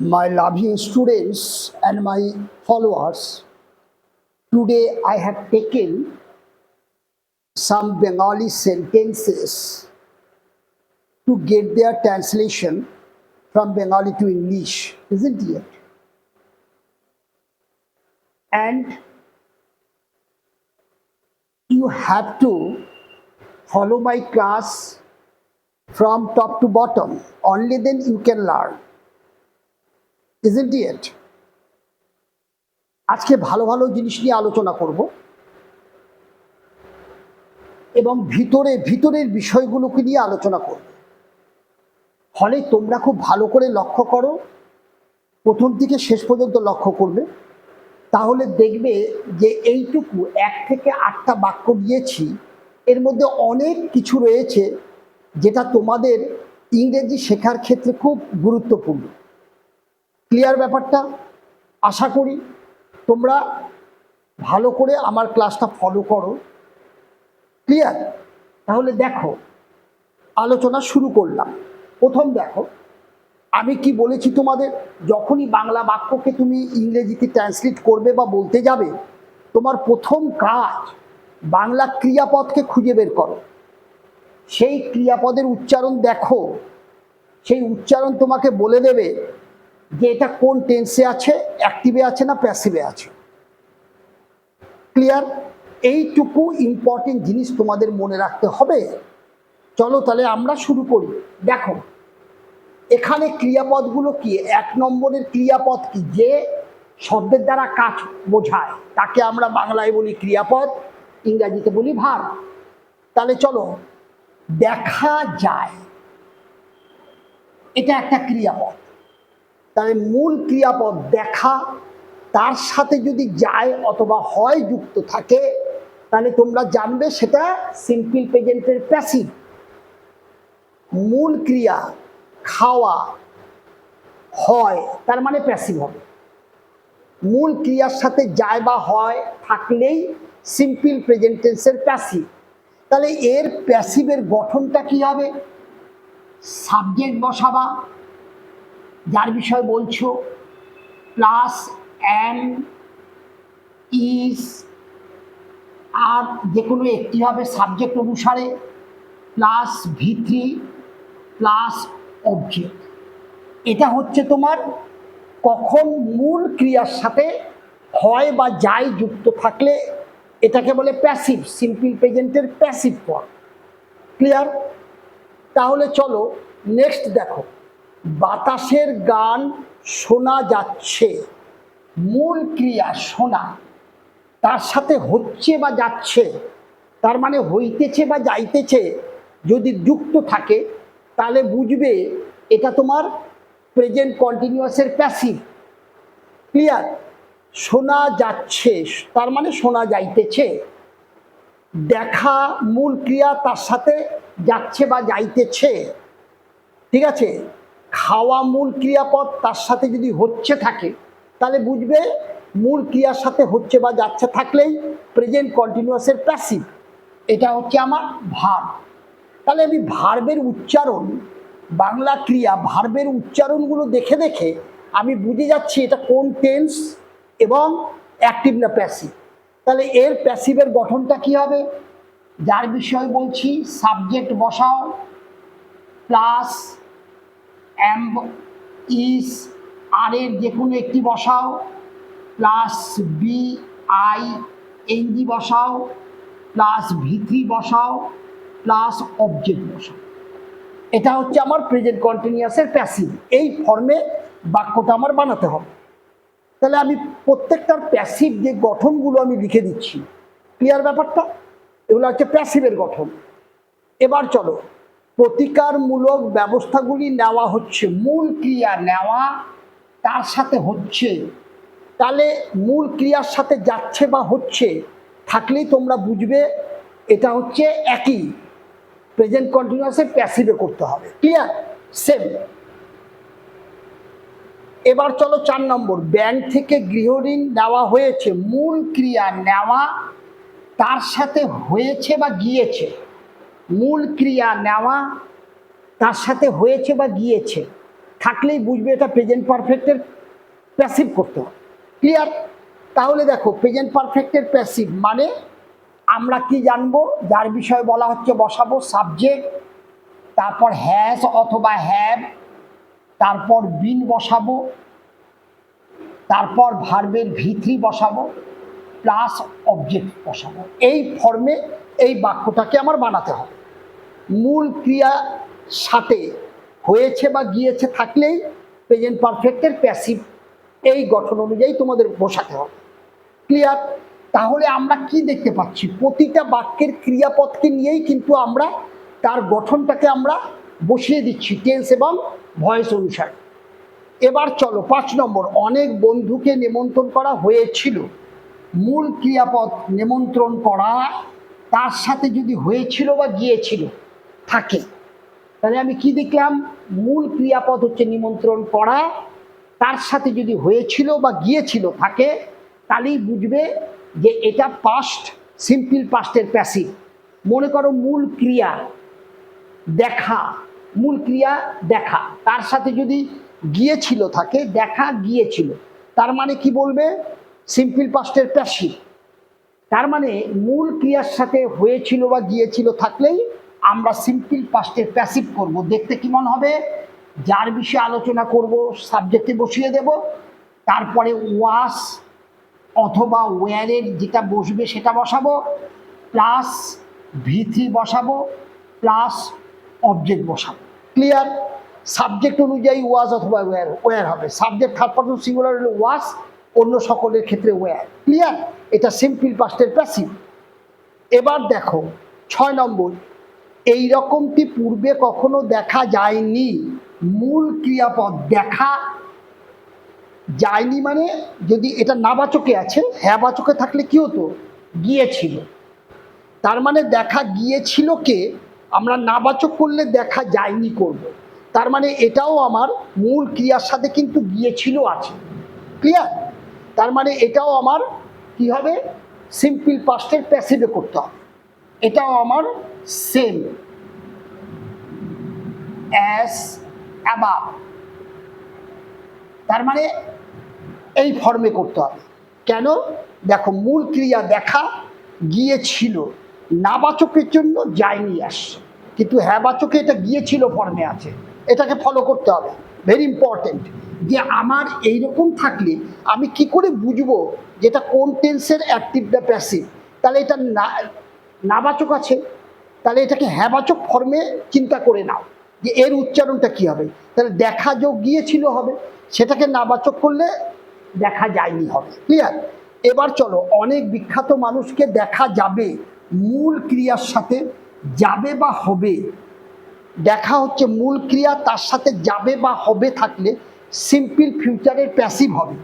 my loving students and my followers, today I have taken some Bengali sentences to get their translation from Bengali to English, isn't it? And you have to follow my class from top to bottom. Only then you can learn. Isn't it? আজকে ভালো ভালো জিনিস নিয়ে আলোচনা করব। এবং ভিতরে, ভিতরের বিষয়গুলোকে নিয়ে আলোচনা করব। ফলে তোমরা খুব ভালো করে লক্ষ্য করো, প্রথম থেকে শেষ পর্যন্ত লক্ষ্য করবে। তাহলে দেখবে যে এইটুকু এক থেকে আটটা বাক্য দিয়েছি, এর মধ্যে অনেক কিছু রয়েছে যেটা তোমাদের ইংরেজি শেখার ক্ষেত্রে খুব গুরুত্বপূর্ণ। ক্লিয়ার ব্যাপারটা। আশা করি তোমরা ভালো করে আমার ক্লাসটা ফলো করো। ক্লিয়ার তাহলে দেখো, আলোচনা শুরু করলাম। প্রথম দেখো, আমি কি বলেছি তোমাদের? যখনই বাংলা বাক্যকে তুমি ইংরেজিতে ট্রান্সলেট করবে বা বলতে যাবে, তোমার প্রথম কাজ বাংলা ক্রিয়াপদকে খুঁজে বের করো। সেই ক্রিয়াপদের উচ্চারণ দেখো। সেই উচ্চারণ তোমাকে বলে দেবে যে এটা কোন টেন্সে আছে অ্যাক্টিভে আছে না প্যাসিভে আছে? ক্লিয়ার এইটুকু ইম্পর্টেন্ট জিনিস তোমাদের মনে রাখতে হবে। চলো তাহলে আমরা শুরু করি। দেখো, এখানে ক্রিয়াপদগুলো কি? এক নম্বরের ক্রিয়াপদ কি? যে শব্দের দ্বারা কাজ বোঝায়। তাকে আমরা বাংলায় বলি ক্রিয়াপদ, ইংরাজিতে বলি ভার। তাহলে চলো, দেখা যায়। এটা একটা ক্রিয়াপদ। তাহলে মূল ক্রিয়াপদ দেখা, তার সাথে যদি যায় অথবা হয় যুক্ত থাকে, তাহলে তোমরা জানবে সেটা সিম্পল প্রেজেন্টের প্যাসিভ মূল ক্রিয়া, খাওয়া, হয়, তার মানে প্যাসিভ হবে। মূল ক্রিয়ার সাথে যায় বা হয় থাকলেই সিম্পল প্রেজেন্টেন্সের প্যাসিভ তাহলে এর প্যাসিভের গঠনটা কি হবে? সাবজেক্ট বসাবা যার বিষয় বলছো প্লাস অ্যান ইজ আর যে কোনো একটি হবে সাবজেক্ট অনুসারে plus V three plus object এটা হচ্ছে তোমার কখন মূল ক্রিয়ার সাথে হয় বা যাই যুক্ত থাকলে এটাকে বলে প্যাসিভ সিম্পল প্রেজেন্টের প্যাসিভ ফর্ম ক্লিয়ার তাহলে চলো নেক্সট দেখো। বাতাসের গান শোনা যাচ্ছে, মূল ক্রিয়া শোনা। তার সাথে হচ্ছে বা যাচ্ছে, তার মানে হইতেছে বা যাইতেছে, যদি যুক্ত থাকে, তাহলে বুঝবে এটা তোমার প্রেজেন্ট কন্টিনিউয়াসের প্যাসিভ ক্লিয়ার শোনা যাচ্ছে, তার মানে শোনা যাইতেছে। দেখা মূল ক্রিয়া তার সাথে যাচ্ছে বা যাইতেছে। ঠিক আছে? খাওয়া মূল ক্রিয়াপদ তার সাথে যদি হচ্ছে থাকে, তাহলে বুঝবে মূল ক্রিয়ার সাথে হচ্ছে বা যাচ্ছে থাকলেই প্রেজেন্ট কন্টিনিউয়াসের প্যাসিভ এটা হচ্ছে আমার ভার্ব তাহলে আমি ভার্বের উচ্চারণ, বাংলা ক্রিয়া ভার্বের উচ্চারণগুলো দেখে দেখে আমি বুঝে যাচ্ছি এটা কোন টেন্স এবং অ্যাক্টিভ না প্যাসিভ তাহলে এর প্যাসিভের গঠনটা কি হবে? যার বিষয় বলছি সাবজেক্ট বসাও প্লাস অ্যাম ইস আর এর যে কোনো একটি বসাও plus B I N NG বসাও প্লাস ভিথি বসাও প্লাস অবজেক্ট বসাও। এটা হচ্ছে আমার প্রেজেন্ট কন্টিনিউয়াসের প্যাসিভ এই ফর্মে বাক্যটা আমার বানাতে হবে। তাহলে আমি প্রত্যেকটার প্যাসিভ যে গঠনগুলো আমি লিখে দিচ্ছি ক্লিয়ার ব্যাপারটা? এগুলো হচ্ছে প্যাসিভের গঠন। এবার চলো প্রতিকারমূলক ব্যবস্থাগুলি নেওয়া হচ্ছে। মূল ক্রিয়া নেওয়া তার সাথে হচ্ছে। তাহলে মূল ক্রিয়ার সাথে যাচ্ছে বা হচ্ছে, থাকলেই তোমরা বুঝবে, এটা হচ্ছে একই। প্রেজেন্ট কন্টিনিউয়াসে প্যাসিভে করতে হবে। ক্লিয়ার সেম এবার চলো চার নম্বর। ব্যাংক থেকে গৃহঋণ নেওয়া হয়েছে। মূল ক্রিয়া নেওয়া তার সাথে হয়েছে বা গিয়েছে। মূল ক্রিয়া নেওয়া তার সাথে হয়েছে বা গিয়েছে, থাকলেই বুঝবে এটা প্রেজেন্ট পারফেক্টের প্যাসিভ করতে হবে। ক্লিয়ার তাহলে দেখো প্রেজেন্ট পারফেক্টের প্যাসিভ মানে আমরা কি জানব? যার বিষয়ে বলা হচ্ছে বসাবো সাবজেক্ট তারপর হ্যাজ অথবা হ্যাভ তারপর বিন বসাবো, তারপর ভার্বের ভিত্রি বসাবো প্লাস অবজেক্ট বসাবো। এই ফর্মে এই বাক্যটাকে আমার বানাতে হবে। মূল ক্রিয়া সাথে হয়েছে বা গিয়েছে থাকলেই প্রেজেন্ট পারফেক্টের প্যাসিভ এই গঠন অনুযায়ী তোমাদের বসাতে হবে। ক্লিয়ার তাহলে আমরা কি দেখতে পাচ্ছি? প্রতিটা বাক্যের ক্রিয়াপদকে নিয়েই কিন্তু আমরা তার গঠনটাকে আমরা বসিয়ে দিচ্ছি টেন্স এবং ভয়েস অনুসারে। এবার চলো, পাঁচ নম্বর, অনেক বন্ধুকে নিমন্ত্রণ করা হয়েছিল। মূল ক্রিয়াপদ নিমন্ত্রণ করা তার সাথে যদি হয়েছিল বা গিয়েছিল থাকে। তাহলে আমি কি দেখলাম? মূল ক্রিয়াপদ হচ্ছে নিমন্ত্রণ করা। তার সাথে যদি হয়েছিল বা গিয়েছিল, থাকে, তাহলেই বুঝবে যে এটা পাস্ট সিম্পল পাস্টের প্যাসিভ মনে করো মূল ক্রিয়া দেখা, মূল ক্রিয়া দেখা। তার সাথে যদি গিয়েছিল, থাকে, দেখা গিয়েছিল, তার মানে কি বলবে? সিম্পল পাস্টের প্যাসিভ তার মানে মূল ক্রিয়ার সাথে হয়েছিল বা গিয়েছিল থাকলেই আমরা সিম্পল পাস্টের প্যাসিভ করব। দেখতে কেমন হবে? যার বিষয়ে আলোচনা করব সাবজেক্টে বসিয়ে দেব। তারপরে ওয়াস অথবা ওয়ারের যেটা বসবে সেটা বসাবো প্লাস ভিথি বসাবো প্লাস অবজেক্ট বসাবো। ক্লিয়ার সাবজেক্ট অনুযায়ী ওয়াজ অথবা ওয়ার ওয়ার হবে। সাবজেক্ট থার্ড পার্সন সিঙ্গুলার হলে ওয়াজ অন্য সকলের ক্ষেত্রে ওয়ার ক্লিয়ার এটা সিম্পল পাস্টের প্যাসিভ এবার দেখো, ছয় নম্বর। এই রকমটি পূর্বে কখনো দেখা যায়নি। মূল ক্রিয়াপদ দেখা যায়নি মানে যদি এটা নাবাচকে আছে হ্যাঁ বাচকে থাকলে কি হতো? গিয়েছিল। তার মানে দেখা গিয়েছিল কে? আমরা নাবাচক করলে দেখা যায়নি করব। তার মানে এটাও আমার মূল ক্রিয়ার সাথে কিন্তু গিয়েছিল আছে। ক্লিয়ার? তার মানে এটাও আমার কি হবে? সিম্পল পাস্টের প্যাসিভে করতে হবে। এটাও আমার সেম অ্যাস অ্যাবাভ তার মানে এই ফর্মে করতে হবে। কেন? দেখো, মূল ক্রিয়া দেখা গিয়েছিল, নাবাচকের জন্য যায়নি আসছে। কিন্তু হ্যাঁ বাচকে এটা গিয়েছিল ফর্মে আছে। এটাকে ফলো করতে হবে। ভেরি ইম্পর্টেন্ট যে আমার এই রকম থাকলে আমি কি করে বুঝব যেটা কোন টেন্সের অ্যাক্টিভ দ্য প্যাসিভ তাহলে এটা না, নাবাচক আছে। তাহলে এটাকে হ্যাবাচক ফর্মে চিন্তা করে নাও যে এর উচ্চারণটা কি হবে। তাহলে দেখা যোগ গিয়েছিল হবে, সেটাকে নাবাচক করলে দেখা যায়নি হবে। ক্লিয়ার এবার চলো, অনেক বিখ্যাত মানুষকে দেখা যাবে, মূল ক্রিয়ার সাথে যাবে বা হবে। দেখা হচ্ছে মূল ক্রিয়া তার সাথে যাবে বা হবে থাকলে সিম্পল ফিউচারের প্যাসিভ হবে।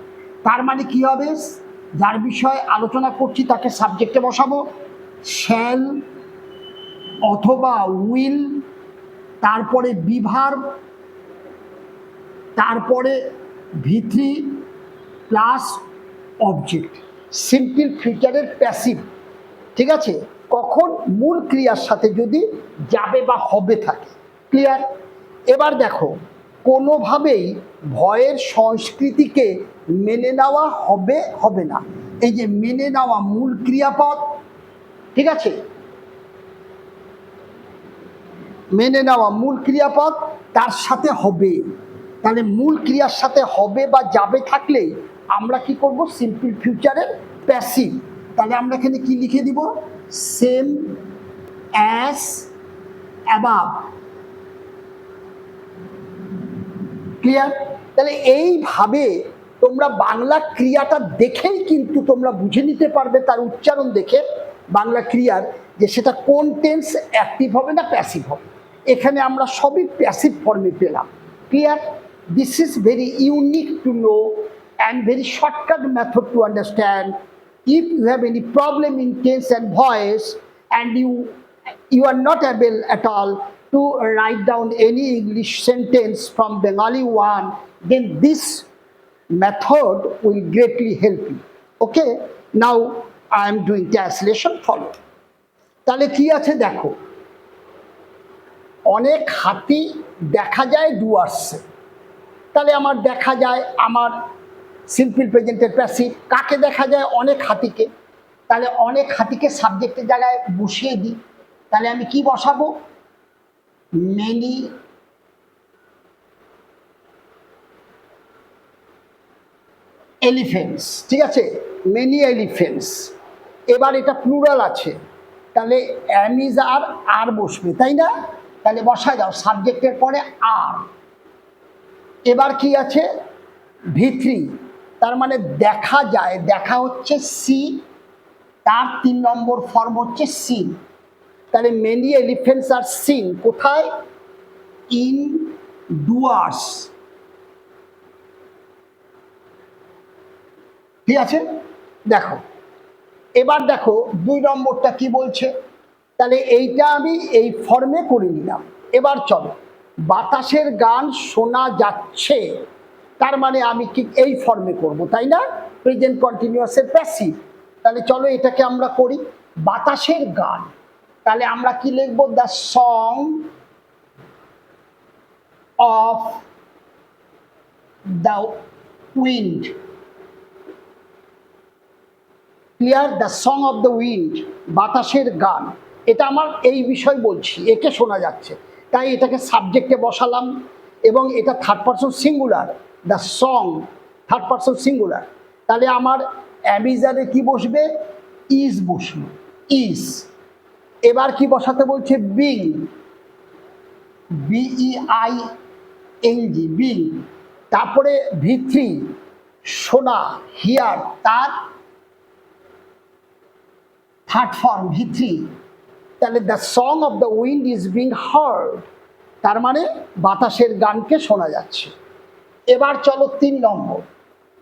তার মানে কি হবে? যার বিষয়ে আলোচনা করছি তাকে সাবজেক্টে বসাবো। শ্যাল অথবা উইল, তারপরে বিভার, তারপরে V three plus object. Simple ফিউচারের passive. ঠিক আছে? কখন মূল ক্রিয়ার সাথে যদি যাবে বা হবে থাকে। ক্লিয়ার? এবার দেখো, কোনোভাবেই ভয়ের সংস্কৃতিকে মেনে নেওয়া হবে হবে না। এই যে মেনে নেওয়া মূল ক্রিয়াপদ, ঠিক আছে? মেনে নেওয়া মূল ক্রিয়াপদ তার সাথে হবে। তাহলে মূল ক্রিয়ার সাথে হবে বা যাবে থাকলে আমরা কি করব? সিম্পল ফিউচারের প্যাসিভ তাহলে আমরা এখানে কি লিখে দিব? সেম অ্যাস অ্যাবাভ ক্লিয়ার তাহলে এইভাবে তোমরা বাংলা ক্রিয়াটা দেখেই কিন্তু তোমরা বুঝে নিতে পারবে তার উচ্চারণ দেখে বাংলা ক্রিয়ার যে সেটা কোন টেন্স অ্যাক্টিভ হবে না প্যাসিভ হবে। এখানে আমরা সবই প্যাসিভ ফর্মে পেলাম। Clear this is very unique to know and very shortcut method to understand if you have any problem in tense and voice and you you are not able at all to write down any English sentence from Bengali one then this method will greatly help you okay now I am doing translation follow তাহলে কী আছে দেখো? অনেক হাতি দেখা যায় ডুয়ার্সে তাহলে আমার দেখা যায় আমার সিম্পল প্রেজেন্টের প্যাসিভ কাকে দেখা যায়? অনেক হাতিকে। তাহলে অনেক হাতিকে সাবজেক্টের জায়গায় বসিয়ে দিই। তাহলে আমি কি বসাবো? মেনি এলিফেন্টস ঠিক আছে? মেনি এলিফেন্টস এবার এটা প্লুরাল আছে। তাহলে অ্যামিজ আর আর বসবে, তাই না? তাহলে বসা যাও সাবজেক্টের পরে আর এবার কি আছে? ভিত্রি তার মানে দেখা যায়, দেখা হচ্ছে সি তার তিন নম্বর ফর্ম হচ্ছে সিন তাহলে মেনি এলিফেন্টস আর সিন কোথায়? ইন ডুয়ার্স ঠিক আছে? দেখো, এবার দেখো, দুই নম্বরটা কি বলছে? তাহলে এইটা আমি এই ফর্মে করে নিলাম। এবার চলো, বাতাসের গান শোনা যাচ্ছে, তার মানে আমি কি এই ফর্মে করব, তাই না? প্রেজেন্ট কন্টিনিউয়াসের প্যাসিভ তাহলে চলো এটাকে আমরা করি, বাতাসের গান। তাহলে আমরা কি লিখব? The song of the wind clear the song of the wind বাতাসের গান। এটা আমার এই বিষয় বলছি, একে শোনা যাচ্ছে। তাই এটাকে সাবজেক্টে বসালাম এবং এটা third person singular the song third person singular তাহলে আমার অ্যামিজারে কি বসবে? ইজ বসল। ইজ এবার কি বসাতে বলছে? Being B E I N G being তারপরে ভিথ্রি সোনা হিয়ার তার থার্ড ফর্ম ভিথ্রি তাহলে the song of the wind is being heard তার মানে বাতাসের গানকে শোনা যাচ্ছে। এবার চলো তিন নম্বর।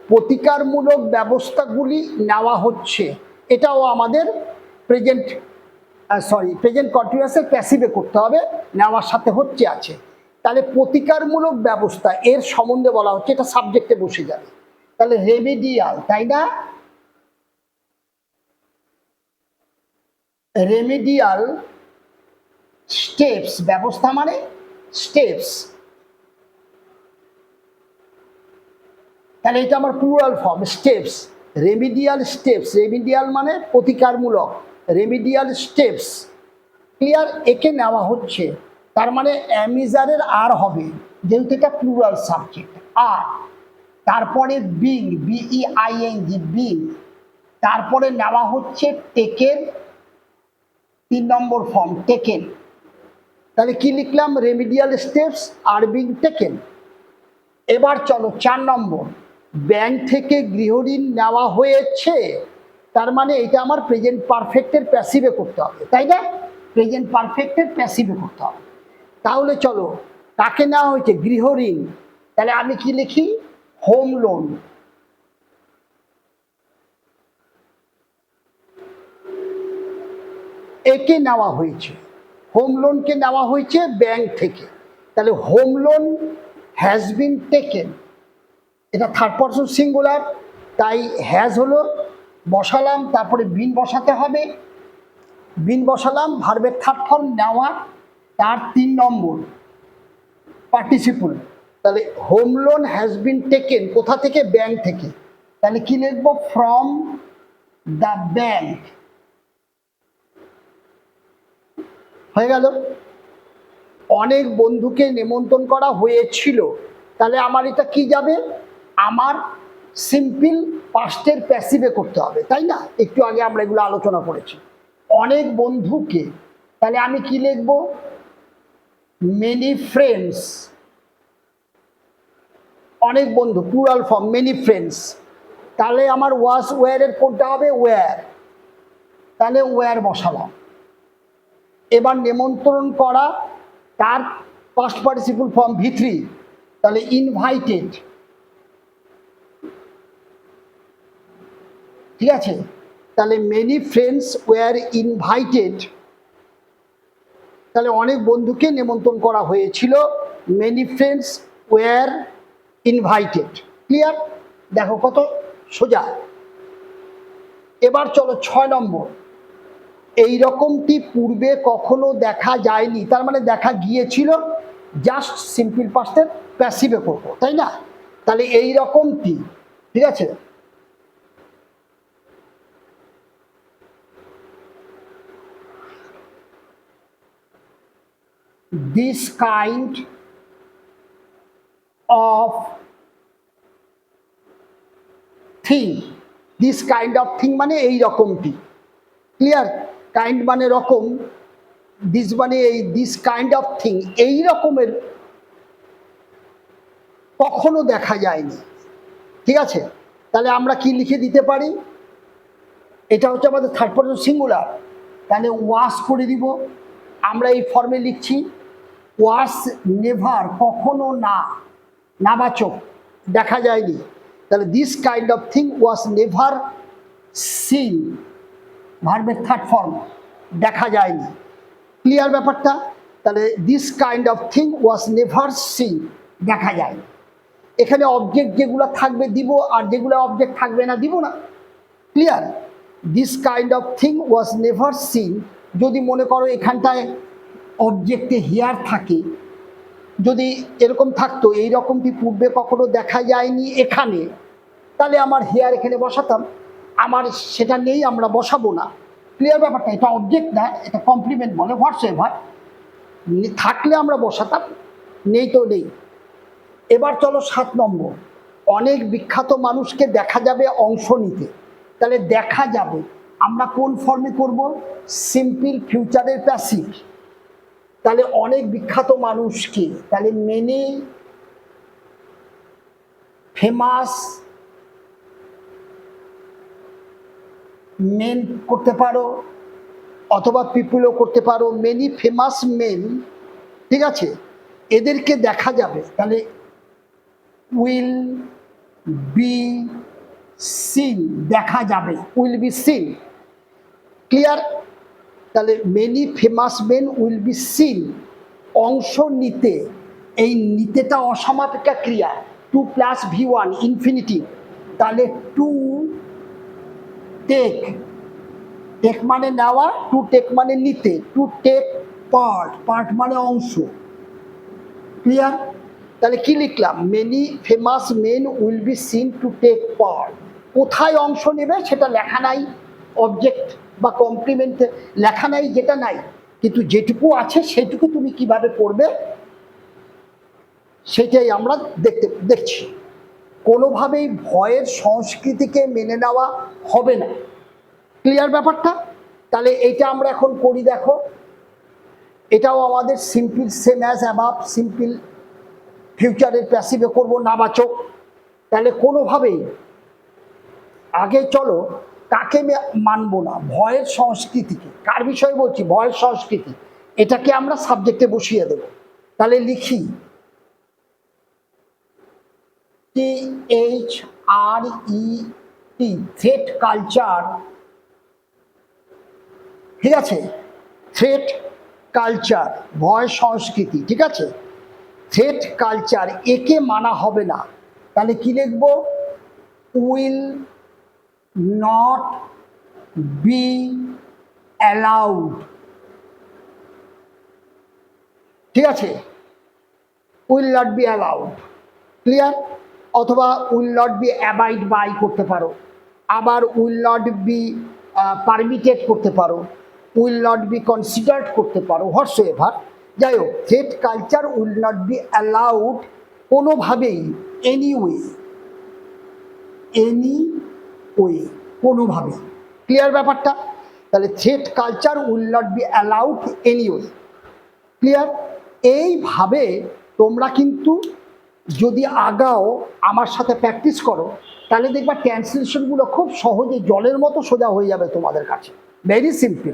প্রতিকারমূলক ব্যবস্থাগুলি নেওয়া হচ্ছে। এটাও আমাদের প্রেজেন্ট সরি প্রেজেন্ট কন্টিনিউয়াসের প্যাসিভে করতে হবে। নেওয়ার সাথে হচ্ছে আছে। তাহলে প্রতিকারমূলক ব্যবস্থা এর সম্বন্ধে বলা হচ্ছে, এটা সাবজেক্টে বসে যাবে। তাহলে রেমিডিয়াল তাই না? রেমিডিয়াল স্টেপস ব্যবস্থা মানে স্টেপস তাহলে এটা আমার plural form steps remedial steps remedial মানে প্রতিকারমূলক রেমিডিয়াল স্টেপস ক্লিয়ার একে নেওয়া হচ্ছে। তার মানে অ্যামিজারের আর হবে, যেহেতু এটা প্লুরাল সাবজেক্ট আর, তারপরে being B E I N G being তারপরে নেওয়া হচ্ছে টেকের তিন নম্বর ফর্ম টেকেন তাহলে কি লিখলাম? রেমিডিয়াল স্টেপস আর বিং টেকেন এবার চলো চার নম্বর। ব্যাংক থেকে গৃহঋণ নেওয়া হয়েছে, তার মানে এটা আমার প্রেজেন্ট পারফেক্টের প্যাসিভে করতে হবে, তাই না? প্রেজেন্ট পারফেক্টের প্যাসিভে করতে হবে। তাহলে চলো, কাকে নেওয়া হয়েছে? গৃহঋণ তাহলে আমি কি লিখি? হোম লোন একে নেওয়া হয়েছে? হোম লোনকে নেওয়া হয়েছে ব্যাংক থেকে। তাহলে home loan has been taken এটা থার্ড পার্সন সিঙ্গুলার তাই হ্যাজ হলো, বসালাম, তারপরে বিন বসাতে হবে। বিন বসালাম ভার্বের থার্ড ফর্ম নেওয়া, তার তিন নম্বর পার্টিসিপল তাহলে home loan has been taken কোথা থেকে? ব্যাংক থেকে। তাহলে কি লিখব? ফ্রম দ্য ব্যাংক হয়ে গেল। অনেক বন্ধুকে নেমন্তণ করা হয়েছিল। তাহলে আমার এটা কি যাবে? আমার সিম্পল পাস্টের প্যাসিভে করতে হবে, তাই না? একটু আগে আমরা এগুলো আলোচনা করেছি। অনেক বন্ধুকে, তাহলে আমি কি লিখব? মেনি ফ্রেন্ডস অনেক বন্ধু প্লুরাল ফর্ম মেনি ফ্রেন্ডস তাহলে আমার ওয়াস ওয়্যারের কোনটা হবে? ওয়্যার তাহলে ওয়্যার বসালাম। এবার নিমন্ত্রণ করা, তার পাস্ট পার্টিসিপল ফর্ম ভিথ্রি তাহলে ইনভাইটেড ঠিক আছে? তাহলে মেনি ফ্রেন্ডস ওয়ার ইনভাইটেড তাহলে অনেক বন্ধুকে নিমন্ত্রণ করা হয়েছিল। Many friends were invited clear দেখো কত সোজা। এবার চলো ছয় নম্বর। এই রকমটি পূর্বে কখনো দেখা যায়নি। তার মানে দেখা গিয়েছিল জাস্ট সিম্পল পাস্টের প্যাসিভে করব, তাই না? তাহলে এই রকম কি ঠিক আছে? This kind of thing, this kind of thing মানে এই রকমটি ক্লিয়ার কাইন্ড মানে রকম দিস মানে এই দিস কাইন্ড অফ থিং এই রকমের কখনো দেখা যায়নি। ঠিক আছে? তাহলে আমরা কি লিখে দিতে পারি? এটা হচ্ছে আমাদের থার্ড পার্সন সিঙ্গুলার তাহলে ওয়াশ করে দিব। আমরা এই ফর্মে লিখছি ওয়াশ নেভার কখনো না, নাবাচক, দেখা যায়নি। তাহলে this kind of thing was never seen ভার্বের থার্ড ফর্ম দেখা যায়নি। ক্লিয়ার ব্যাপারটা? তাহলে this kind of thing was never seen দেখা যায় এখানে অবজেক্ট যেগুলো থাকবে দিব আর যেগুলো অবজেক্ট থাকবে না দিব না। Clear this kind of thing was never seen যদি মনে করো এখানটায় অবজেক্টে হেয়ার থাকে, যদি এরকম থাকতো, এই রকমটি পূর্বে কখনো দেখা যায়নি এখানে, তাহলে আমার হেয়ার এখানে বসাতাম। আমার সেটা নেই আমরা বসাবো না। ক্লিয়ার ব্যাপারটা, এটা অবজেক্ট না, এটা কমপ্লিমেন্ট বলে হোয়াটসঅ্যাপ হয় থাকলে আমরা বসাতাম, নেই তো নেই। এবার চলো সাত নম্বর। অনেক বিখ্যাত মানুষকে দেখা যাবে অংশ নিতে। তাহলে দেখা যাবে, আমরা কোন ফর্মে করব? সিম্পল ফিউচারের প্যাসিভ তাহলে অনেক বিখ্যাত মানুষকে, তাহলে মেনে ফেমাস মেন করতে পারো, অথবা পিপুলও করতে পারো মেনি ফেমাস মেন ঠিক আছে? এদেরকে দেখা যাবে। তাহলে উইল বি সিন দেখা যাবে। উইল বি সিন ক্লিয়ার তাহলে many famous men will be seen অংশ নিতে। এই নিতেটা অসমাপিকা ক্রিয়া। To plus V one infinity তাহলে টু টেক টেক মানে নেওয়া টু টেক মানে নিতে। টু টেক পার্ট পার্ট মানে অংশ। ক্লিয়ার তাহলে কি লিখলাম? Many famous men will be seen to take part কোথায় অংশ নেবে সেটা লেখা নাই। অবজেক্ট বা কমপ্লিমেন্ট লেখা নাই, যেটা নাই। কিন্তু যেটুকু আছে সেটুকু তুমি কীভাবে করবে সেটাই আমরা দেখতে দেখছি। কোনোভাবেই ভয়ের সংস্কৃতিকে মেনে নেওয়া হবে না। ক্লিয়ার ব্যাপারটা? তাহলে এটা আমরা এখন করি দেখো। এটাও আমাদের simple same as above simple ফিউচারের প্যাসিভে করব, নাবাচক। তাহলে কোনোভাবেই, আগে চলো, কাকে মানব না? ভয়ের সংস্কৃতিকে। কার বিষয়ে বলছি? ভয়ের সংস্কৃতি। এটাকে আমরা সাবজেক্টে বসিয়ে দেব। তাহলে লিখি T H R E T threat culture ঠিক আছে? থ্রেট কালচার ভয় সংস্কৃতি, ঠিক আছে? থ্রেট কালচার একে মানা হবে না। তাহলে কি লিখব? উইল নট বি অ্যালাউড ঠিক আছে? Will not be allowed clear অথবা will not be abide by করতে পারো। আবার উইল নট বি পারমিটেড করতে পারো। উইল নট বি কনসিডার্ড করতে পারো হোয়াটস এভার যাই হোক threat culture will not be allowed কোনোভাবেই, এনি ওয়ে। এনি ওয়ে কোনোভাবে ক্লিয়ার ব্যাপারটা? তাহলে threat culture will not be allowed any way. Clear? এইভাবে তোমরা কিন্তু যদি আগাও, আমার সাথে প্র্যাকটিস করো, তাহলে দেখবা ট্রান্সলেশনগুলো খুব সহজে জলের মতো সোজা হয়ে যাবে তোমাদের কাছে। Very simple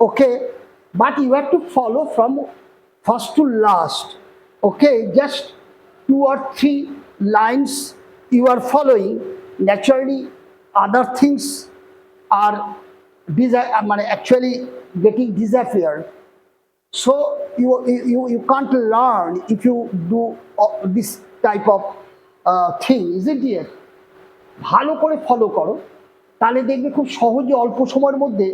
okay but you have to follow from first to last okay just two or three lines you are following. Naturally other things are disa- মানে actually getting disappeared. So you you you can't learn if you do uh, this type of uh, thing isn't it? ভালো করে follow করো। তাহলে দেখবে খুব সহজে অল্প সময়ের মধ্যে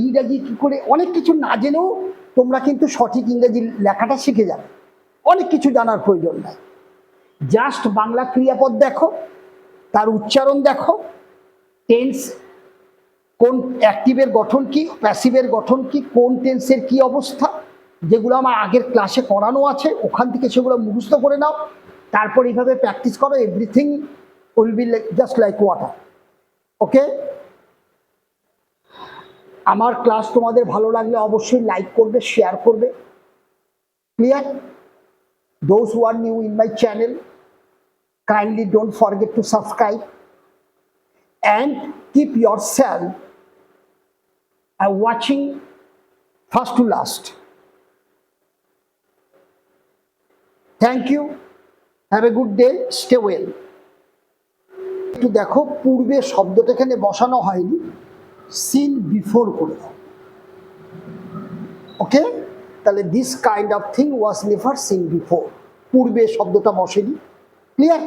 ইংরাজি কী করে অনেক কিছু না জেনেও তোমরা কিন্তু সঠিক ইংরেজি লেখাটা শিখে যাবে। অনেক কিছু জানার প্রয়োজন নাই। জাস্ট বাংলা ক্রিয়াপদ দেখো তার উচ্চারণ দেখো টেন্স কোন অ্যাক্টিভের গঠন কি প্যাসিভের গঠন কি কোন টেন্সের কি অবস্থা যেগুলো আমার আগের ক্লাসে করানো আছে ওখান থেকে সেগুলো মুখস্থ করে নাও। তারপর এইভাবে প্র্যাকটিস করো everything will be just like water okay আমার ক্লাস তোমাদের ভালো লাগলে অবশ্যই লাইক করবে শেয়ার করবে। Clear those are new in my channel kindly don't forget to subscribe and keep yourself uh, watching first to last. Thank you have a good day stay well একটু দেখো, পূর্বে শব্দটা এখানে বসানো হয়নি। সিন বিফোর করে okay তাহলে this kind of thing was never seen before পূর্বে শব্দটা বসেনি। ক্লিয়ার